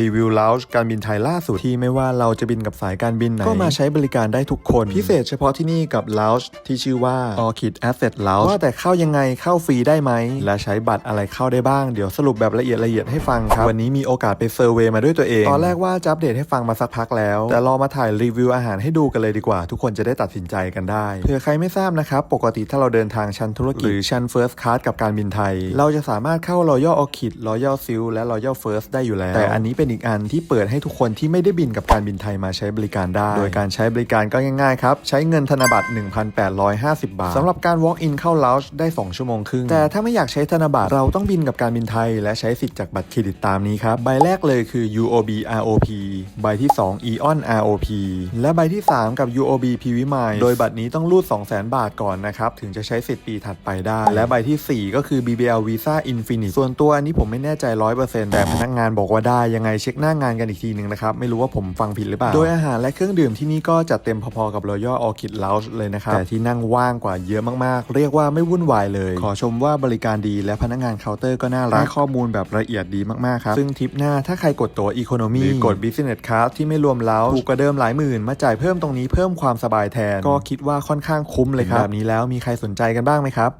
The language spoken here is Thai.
รีวิวล o วการบินไทยล่าสุดที่ไม่ว่าเราจะบินกับสายการบินไหน ก็มาใช้บริการได้ทุกคน พิเศษเฉพาะที่นี่กับล o วที่ชื่อว่า Orchid Asset Lounge ว่าแต่เข้ายังไงเข้าฟรีได้ไหม และใช้บัตรอะไรเข้าได้บ้าง เดี๋ยวสรุปแบบละเอียดละเอียดให้ฟังครับ วันนี้มีโอกาสไปเซอร์เวย์มาด้วยตัวเอง ตอนแรกว่าจะอัปเดตให้ฟังมาสักพักแล้ว แต่รอมาถ่ายรีวิวอาหารให้ดูกันเลยดีกว่า ทุกคนจะได้ตัดสินใจกันได้เผื่อใครไม่ทราบนะครับปกติถ้าเราเดินทางชั้นธุรกิจหรือชั้น First Class กับการบินไทย เราจะสามารถเข้า Royal Orchid Royal Seal และ Royal First ได้อยู่แล้วแต่อันนี้เป็นอีกอันที่เปิดให้ทุกคนที่ไม่ได้บินกับการบินไทยมาใช้บริการได้ โดยการใช้บริการก็ง่ายๆครับใช้เงินธนบัตร 1,850 บาทสำหรับการ walk in เข้า lounge ได้ 2 ชั่วโมงครึ่งแต่ถ้าไม่อยากใช้ธนบัตรเราต้องบินกับการบินไทย และใช้สิทธิ์จากบัตรเครดิตตามนี้ครับใบแรกเลยคือ UOB ROP ใบที่ 2 EON ROP และใบที่ 3 กับ UOB p v m i โดยบัตรนี้ต้องรูด 200,000 บาทก่อนนะครับถึงจะใช้สิทธิ์ปีถัดไปได้ และใบทีสี่4 ก็คือ BBL Visa Infinite ส่วนตัวอันนี้ผมไม่แน่ใจ 100%แต่พนักงานบอกว่าได้ยังไงเช็คหน้างานกันอีกทีหนึ่งนะครับ ไม่รู้ว่าผมฟังผิดหรือเปล่า โดยอาหารและเครื่องดื่มที่นี่ก็จัดเต็มพอๆกับ Royal Orchid Lounge เลยนะครับ แต่ที่นั่งว่างกว่าเยอะมากๆ เรียกว่าไม่วุ่นวายเลย ขอชมว่าบริการดีและพนักงานเคาน์เตอร์ก็น่ารักให้ข้อมูลแบบละเอียดดีมากๆครับซึ่งทริปหน้าถ้าใครกดตั๋ว Economy หรือกด Business Class ที่ไม่รวมแล้วถูกกว่าเดิมหลายหมื่นมาจ่ายเพิ่มตรงนี้เพิ่มความสบายแทน ก็คิดว่าค่อนข้างคุ้มเลยครับแบบนี้แล้วมีใครสนใจกันบ้างไหมครับ